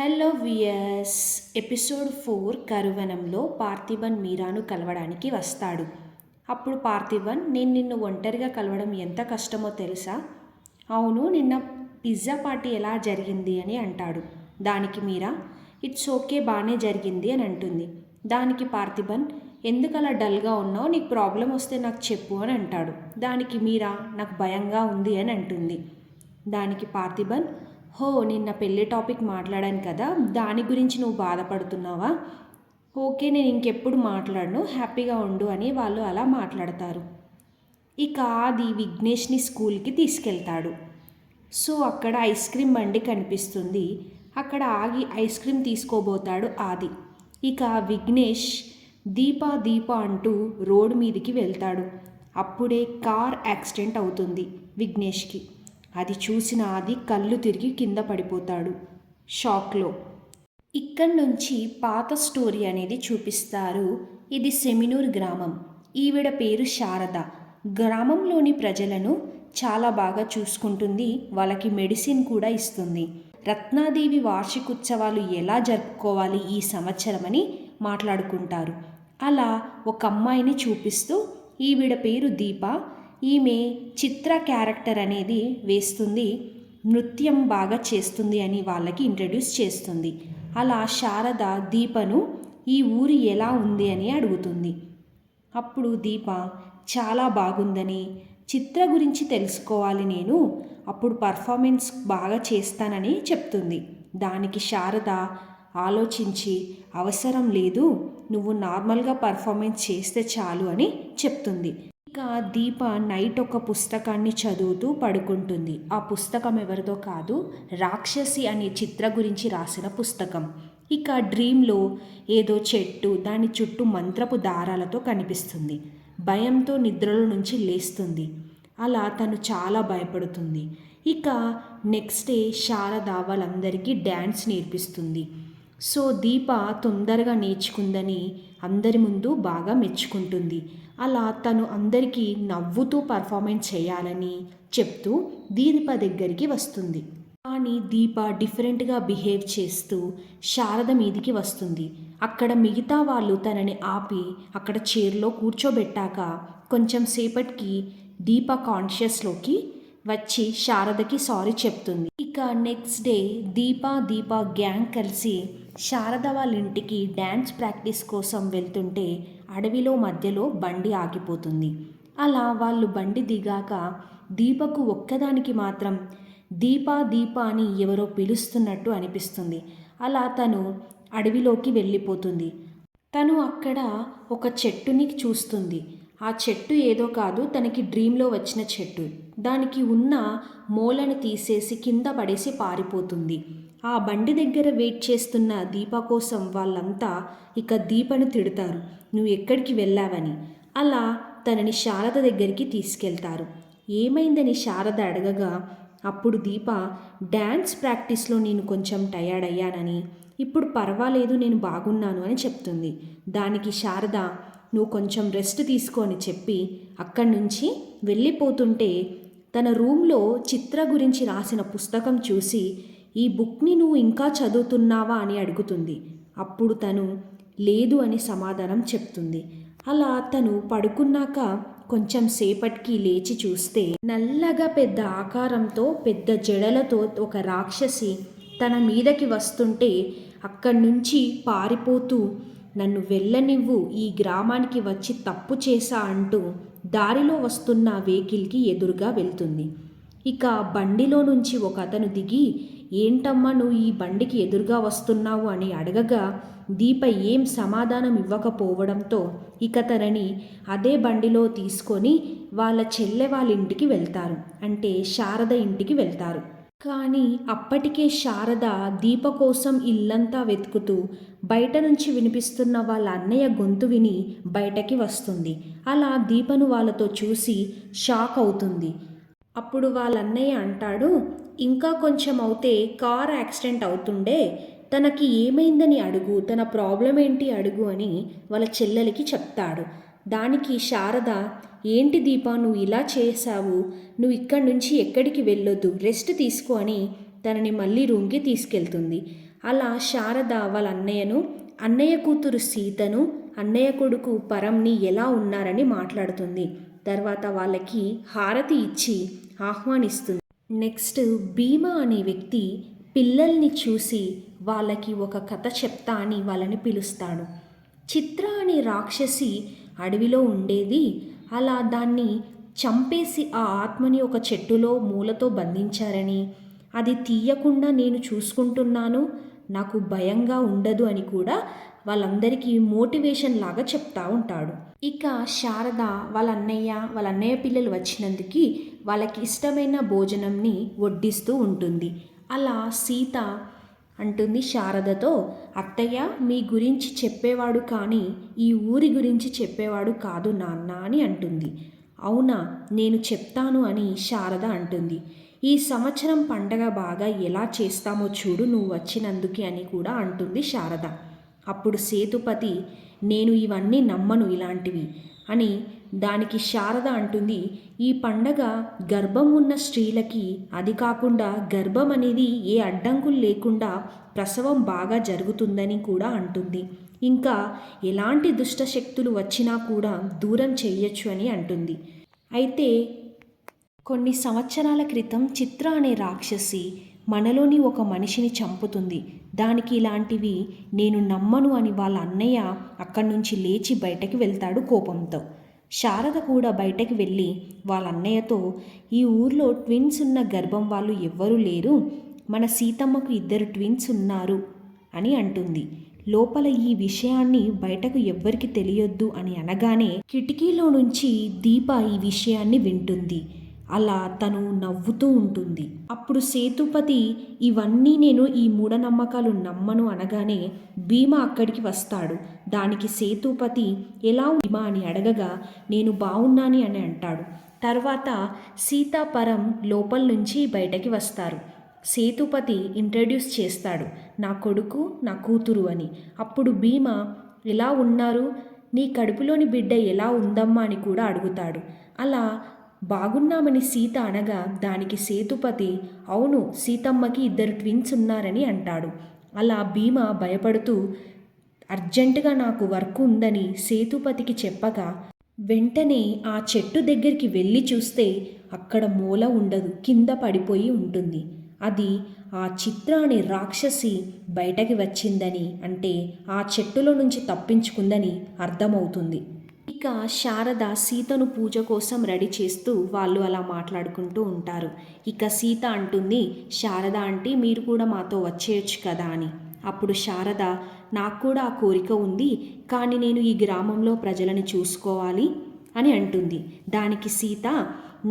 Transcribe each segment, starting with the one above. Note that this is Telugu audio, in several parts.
హలో వియర్స్ ఎపిసోడ్ ఫోర్ కరువనంలో పార్థిబన్ మీరాను కలవడానికి వస్తాడు. అప్పుడు పార్థిబన్ నేను నిన్ను ఒంటరిగా కలవడం ఎంత కష్టమో తెలుసా? అవును నిన్న పిజ్జా పార్టీ ఎలా జరిగింది? అని అంటాడు. దానికి మీరా? ఇట్స్ ఓకే బాగానే జరిగింది అని అంటుంది. దానికి పార్థిబన్ ఎందుకు అలా డల్గా ఉన్నావు? నీకు ప్రాబ్లం వస్తే నాకు చెప్పు అని అంటాడు. దానికి మీరా? నాకు భయంగా ఉంది అని అంటుంది. దానికి పార్థిబన్ హో నిన్న పెళ్ళి టాపిక్ మాట్లాడాను కదా దాని గురించి నువ్వు బాధపడుతున్నావా? ఓకే నేను ఇంకెప్పుడు మాట్లాడను హ్యాపీగా ఉండు అని వాళ్ళు అలా మాట్లాడతారు. ఇక ఆది విఘ్నేష్ని స్కూల్కి తీసుకెళ్తాడు. సో అక్కడ ఐస్ క్రీమ్ బండి కనిపిస్తుంది. అక్కడ ఆగి ఐస్ క్రీమ్ తీసుకోబోతాడు ఆది. ఇక విఘ్నేష్ దీపా దీప అంటూ రోడ్ మీదికి వెళ్తాడు. అప్పుడే కార్ యాక్సిడెంట్ అవుతుంది విఘ్నేష్కి. అది చూసిన ఆది కళ్ళు తిరిగి కింద పడిపోతాడు. షాక్లో. ఇక్కడి నుంచి పాత స్టోరీ అనేది చూపిస్తారు. ఇది సెమినూర్ గ్రామం. ఈవిడ పేరు శారద. గ్రామంలోని ప్రజలను చాలా బాగా చూసుకుంటుంది. వాళ్ళకి మెడిసిన్ కూడా ఇస్తుంది. రత్నాదేవి వార్షికోత్సవాలు ఎలా జరుపుకోవాలి ఈ సంవత్సరమని మాట్లాడుకుంటారు. అలా ఒక అమ్మాయిని చూపిస్తూ ఈవిడ పేరు దీప ఈమె చిత్ర క్యారెక్టర్ అనేది వేస్తుంది నృత్యం బాగా చేస్తుంది అని వాళ్ళకి ఇంట్రడ్యూస్ చేస్తుంది. అలా శారద దీపను ఈ ఊరి ఎలా ఉంది అని అడుగుతుంది. అప్పుడు దీప చాలా బాగుందని చిత్ర గురించి తెలుసుకోవాలి నేను అప్పుడు పర్ఫార్మెన్స్ బాగా చేస్తానని చెప్తుంది. దానికి శారద ఆలోచించి అవసరం లేదు నువ్వు నార్మల్గా పర్ఫార్మెన్స్ చేస్తే చాలు అని చెప్తుంది. ఇక దీప నైట్ ఒక పుస్తకాన్ని చదువుతూ పడుకుంటుంది. ఆ పుస్తకం ఎవరిదో కాదు రాక్షసి అనే చిత్ర గురించి రాసిన పుస్తకం. ఇక డ్రీమ్లో ఏదో చెట్టు దాని చుట్టూ మంత్రపు దారాలతో కనిపిస్తుంది. భయంతో నిద్రలో నుంచి లేస్తుంది. అలా తను చాలా భయపడుతుంది. ఇక నెక్స్ట్ డే శారద వాళ్ళందరికీ డ్యాన్స్ నేర్పిస్తుంది. సో దీప తొందరగా నేర్చుకుందని అందరి ముందు బాగా మెచ్చుకుంటుంది. అలా తను అందరికీ నవ్వుతూ పర్ఫార్మెన్స్ చేయాలని చెప్తూ దీప దగ్గరికి వస్తుంది. కానీ దీప డిఫరెంట్గా బిహేవ్ చేస్తూ శారద మీదికి వస్తుంది. అక్కడ మిగతా వాళ్ళు తనని ఆపి అక్కడ చైర్లో కూర్చోబెట్టాక కొంచెం సేపటికి దీప కాన్షియస్లోకి వచ్చి శారదకి సారీ చెప్తుంది. ఇక next day Deepa Deepa gang కలిసి శారద వాళ్ళ ఇంటికి డ్యాన్స్ ప్రాక్టీస్ కోసం వెళ్తుంటే అడవిలో మధ్యలో బండి ఆగిపోతుంది. అలా వాళ్ళు బండి దిగాక దీపకు ఒక్కదానికి మాత్రం దీపా దీప అని ఎవరో పిలుస్తున్నట్టు అనిపిస్తుంది. అలా తను అడవిలోకి వెళ్ళిపోతుంది. తను అక్కడ ఒక చెట్టుని చూస్తుంది. ఆ చెట్టు ఏదో కాదు తనకి డ్రీంలో వచ్చిన చెట్టు. దానికి ఉన్న మూలను తీసేసి కింద పడేసి పారిపోతుంది. ఆ బండి దగ్గర వెయిట్ చేస్తున్న దీప కోసం వాళ్ళంతా ఇక దీపను తిడతారు. నువ్వు ఎక్కడికి వెళ్ళావని? అలా తనని శారద దగ్గరికి తీసుకెళ్తారు. ఏమైందని శారద అడగగా అప్పుడు దీప డ్యాన్స్ ప్రాక్టీస్లో నేను కొంచెం టయర్డ్ అయ్యానని ఇప్పుడు పర్వాలేదు నేను బాగున్నాను అని చెప్తుంది. దానికి శారద నువ్వు కొంచెం రెస్ట్ తీసుకో అని చెప్పి అక్కడి నుంచి వెళ్ళిపోతుంటే తన రూమ్లో చిత్ర గురించి రాసిన పుస్తకం చూసి ఈ బుక్ని నువ్వు ఇంకా చదువుతున్నావా అని అడుగుతుంది. అప్పుడు తను లేదు అని సమాధానం చెప్తుంది. అలా తను పడుకున్నాక కొంచెం సేపటికి లేచి చూస్తే నల్లగా పెద్ద ఆకారంతో పెద్ద జడలతో ఒక రాక్షసి తన మీదకి వస్తుంటే అక్కడి నుంచి పారిపోతూ నన్ను వెళ్ళనివ్వు ఈ గ్రామానికి వచ్చి తప్పు చేశా అంటూ దారిలో వస్తున్న వెహికల్కి ఎదురుగా వెళ్తుంది. ఇక బండిలో నుంచి ఒక అతను దిగి ఏంటమ్మా నువ్వు ఈ బండికి ఎదురుగా వస్తున్నావు? అని అడగగా దీప ఏం సమాధానం ఇవ్వకపోవడంతో ఇక తనని అదే బండిలో తీసుకొని వాళ్ళ చెల్లె వాళ్ళ ఇంటికి వెళ్తారు. అంటే శారద ఇంటికి వెళ్తారు. కానీ అప్పటికే శారద దీప కోసం ఇల్లంతా వెతుకుతూ బయట నుంచి వినిపిస్తున్న వాళ్ళ అన్నయ్య గొంతు విని బయటకి వస్తుంది. అలా దీపను వాళ్ళతో చూసి షాక్ అవుతుంది. అప్పుడు వాళ్ళన్నయ్య అంటాడు ఇంకా కొంచెం అవుతే కార్ యాక్సిడెంట్ అవుతుండే తనకి ఏమైందని అడుగు తన ప్రాబ్లం ఏంటి అడుగు అని వాళ్ళ చెల్లెలకి చెప్తాడు. దానికి శారద ఏంటి దీప నువ్వు ఇలా చేశావు నువ్వు ఇక్కడి నుంచి ఎక్కడికి వెళ్ళొద్దు రెస్ట్ తీసుకో అని తనని మళ్ళీ రూమ్కి తీసుకెళ్తుంది. అలా శారద వాళ్ళ అన్నయ్యను అన్నయ్య కూతురు సీతను అన్నయ్య కొడుకు పరంని ఎలా ఉన్నారని మాట్లాడుతుంది. తర్వాత వాళ్ళకి హారతి ఇచ్చి ఆహ్వానిస్తుంది. నెక్స్ట్ భీమా అనే వ్యక్తి పిల్లల్ని చూసి వాళ్ళకి ఒక కథ చెప్తా అని వాళ్ళని పిలుస్తాడు. చిత్ర అనే రాక్షసి అడవిలో ఉండేది. అలా దాన్ని చంపేసి ఆ ఆత్మని ఒక చెట్టులో మూలతో బంధించారని. అది తీయకుండా నేను చూసుకుంటున్నాను. నాకు భయంగా ఉండదు అని కూడా వాళ్ళందరికీ మోటివేషన్ లాగా చెప్తా ఉంటాడు. ఇక శారద వాళ్ళ అన్నయ్య వాళ్ళ అన్నయ్య పిల్లలు వచ్చినందుకు వాళ్ళకి ఇష్టమైన భోజనంని వడ్డిస్తూ ఉంటుంది. అలా సీత అంటుంది శారదతో అత్తయ్య మీ గురించి చెప్పేవాడు కానీ ఈ ఊరి గురించి చెప్పేవాడు కాదు నాన్న అని అంటుంది. అవునా నేను చెప్తాను అని శారద అంటుంది. ఈ సంవత్సరం పండగ బాగా ఎలా చేస్తామో చూడు నువ్వు వచ్చినందుకే అని కూడా అంటుంది శారద. అప్పుడు సేతుపతి నేను ఇవన్నీ నమ్మను ఇలాంటివి అని దానికి శారద అంటుంది. ఈ పండగ గర్భం ఉన్న స్త్రీలకి అది కాకుండా గర్భం అనేది ఏ అడ్డంకులు లేకుండా ప్రసవం బాగా జరుగుతుందని కూడా అంటుంది. ఇంకా ఎలాంటి దుష్టశక్తులు వచ్చినా కూడా దూరం చేయొచ్చు అని అంటుంది. అయితే కొన్ని సంవత్సరాల క్రితం చిత్ర అనే రాక్షసి మనలోని ఒక మనిషిని చంపుతుంది. దానికి ఇలాంటివి నేను నమ్మను అని వాళ్ళ అన్నయ్య అక్కడి నుంచి లేచి బయటకు వెళ్తాడు కోపంతో. శారద కూడా బయటకు వెళ్ళి వాళ్ళ అన్నయ్యతో ఈ ఊర్లో ట్విన్స్ ఉన్న గర్భం వాళ్ళు ఎవ్వరూ లేరు. మన సీతమ్మకు ఇద్దరు ట్విన్స్ ఉన్నారు అని అంటుంది. లోపల ఈ విషయాన్ని బయటకు ఎవ్వరికి తెలియొద్దు అని అనగానే కిటికీలో నుంచి దీప ఈ విషయాన్ని వింటుంది. అలా తను నవ్వుతూ ఉంటుంది. అప్పుడు సేతుపతి ఇవన్నీ నేను ఈ మూఢనమ్మకాలు నమ్మను అనగానే భీమ అక్కడికి వస్తాడు. దానికి సేతుపతి ఎలా భీమా? అని అడగగా నేను బాగున్నాని అని అంటాడు. తర్వాత సీతాపరం లోపల నుంచి బయటకి వస్తారు. సేతుపతి ఇంట్రడ్యూస్ చేస్తాడు నా కొడుకు నా కూతురు అని. అప్పుడు భీమ ఎలా ఉన్నారు? నీ కడుపులోని బిడ్డ ఎలా ఉందమ్మా? అని కూడా అడుగుతాడు. అలా బాగున్నామని సీత అనగా దానికి సేతుపతి అవును సీతమ్మకి ఇద్దరు ట్విన్స్ ఉన్నారని అంటాడు. అలా భీమ భయపడుతూ అర్జెంటుగా నాకు వర్క్ ఉందని సేతుపతికి చెప్పగా వెంటనే ఆ చెట్టు దగ్గరికి వెళ్ళి చూస్తే అక్కడ మూల ఉండదు కింద పడిపోయి ఉంటుంది. అది ఆ చిత్ర అనే రాక్షసి బయటకి వచ్చిందని అంటే ఆ చెట్టులో నుంచి తప్పించుకుందని అర్థమవుతుంది. ఇక శారద సీతను పూజ కోసం రెడీ చేస్తూ వాళ్ళు అలా మాట్లాడుకుంటూ ఉంటారు. ఇక సీత అంటుంది శారద అంటే మీరు కూడా మాతో వచ్చేయచ్చు కదా అని. అప్పుడు శారద నాకు కూడా ఆ కోరిక ఉంది కానీ నేను ఈ గ్రామంలో ప్రజలని చూసుకోవాలి అని అంటుంది. దానికి సీత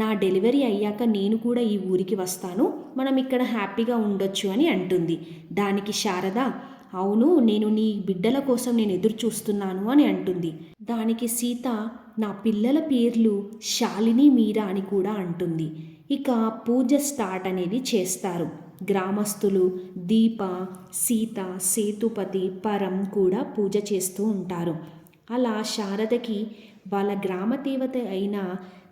నా డెలివరీ అయ్యాక నేను కూడా ఈ ఊరికి వస్తాను మనం ఇక్కడ హ్యాపీగా ఉండొచ్చు అని అంటుంది. దానికి శారద అవును నేను నీ బిడ్డల కోసం నేను ఎదురు చూస్తున్నాను అని అంటుంది. దానికి సీత నా పిల్లల పేర్లు శాలిని మీరా అని కూడా అంటుంది. ఇక పూజ స్టార్ట్ అనేది చేస్తారు. గ్రామస్తులు దీప సీత సేతుపతి పరం కూడా పూజ చేస్తూ ఉంటారు. అలా శారదకి వాళ్ళ గ్రామ దేవత అయిన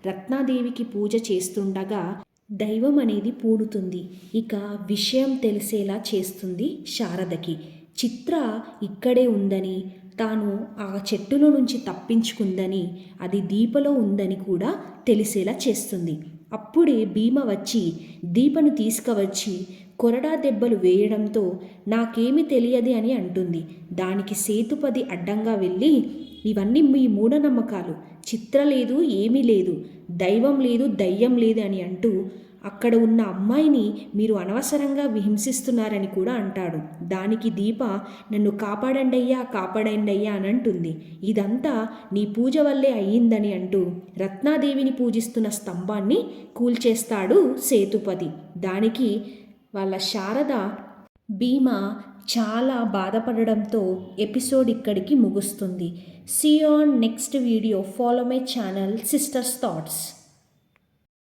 రత్నాదేవికి పూజ చేస్తుండగా దైవం అనేది పూడుతుంది ఇక విషయం తెలిసేలా చేస్తుంది శారదకి. చిత్ర ఇక్కడే ఉందని తాను ఆ చెట్టులో నుంచి తప్పించుకుందని అది దీపలో ఉందని కూడా తెలిసేలా చేస్తుంది. అప్పుడే భీమ వచ్చి దీపను తీసుకువచ్చి కొరడా దెబ్బలు వేయడంతో నాకేమి తెలియదు అని అంటుంది. దానికి సేతుపది అడ్డంగా వెళ్ళి ఇవన్నీ మీ మూఢనమ్మకాలు. చిత్ర లేదు ఏమీ లేదు. దైవం లేదు దయ్యం లేదు అని అంటూ అక్కడ ఉన్న అమ్మాయిని మీరు అనవసరంగా హింసిస్తున్నారని కూడా అంటాడు. దానికి దీప నన్ను కాపాడండి అయ్యా కాపాడండి అయ్యా అని అంటుంది. ఇదంతా నీ పూజ వల్లే అయ్యిందని అంటూ రత్నాదేవిని పూజిస్తున్న స్తంభాన్ని కూల్చేస్తాడు సేతుపతి. దానికి వాళ్ళ శారద భీమా చాలా బాధపడడంతో ఎపిసోడ్ ఇక్కడికి ముగుస్తుంది. See on next video follow my channel sisters thoughts